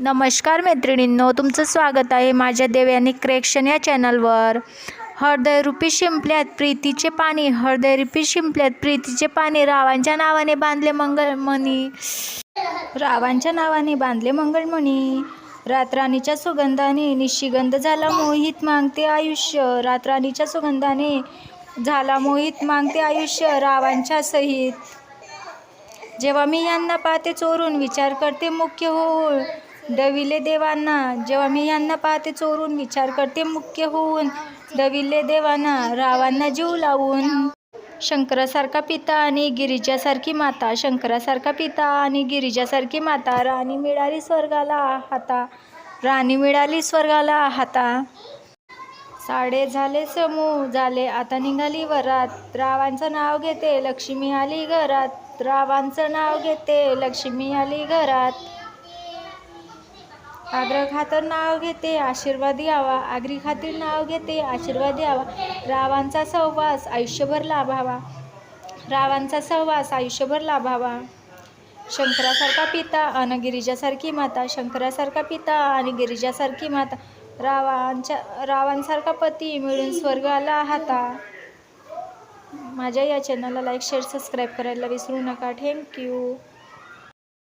नमस्कार मैत्रिणींनो तुमचं स्वागत आहे माझ्या देवयानी क्रेक्शन या चॅनलवर. हृदयरूपी शिंपल्यात प्रीतीचे पाणी हळदयरूपी शिंपल्यात प्रीतीचे पाणी रावांच्या नावाने बांधले मंगळमणी रावांच्या नावाने बांधले मंगळमणी रातराणीच्या सुगंधाने निशिगंध झाला मोहित मागते आयुष्य. रातराणीच्या सुगंधाने झाला मोहित मागते आयुष्य रावांच्या सहित. जेव्हा मी यांना पाहते चोरून विचार करते मुख्य होऊळ डविले देवांना जेव्हा मी यांना पाहते चोरून विचार करते मुख्य होऊन डविले देवांना रावांना जीव लावून. शंकरासारखा पिता आणि गिरिजासारखी माता शंकरासारखा पिता आणि गिरिजासारखी माता राणी मिळाली स्वर्गाला हाता राणी मिळाली स्वर्गाला हाता. साडे झाले समूह झाले आता निघाली वरात. रावांचं नाव घेते लक्ष्मी आली घरात. रावांचं नाव घेते लक्ष्मी आली घरात. आग्र खातर नाव घेते आशीर्वाद यावा. आगरी खातीर नाव घेते आशीर्वाद यावा. रावांचा सहवास आयुष्यभर लाभावा. रावांचा सहवास आयुष्यभर लाभावा. शंकरासारखा पिता आणि गिरिजासारखी माता. शंकरासारखा पिता आणि गिरिजासारखी माता. रावांच्या रावांसारखा पती मिळून स्वर्गाला हाता. माझ्या या चॅनलला लाईक शेअर सबस्क्राईब करायला विसरू नका. थँक्यू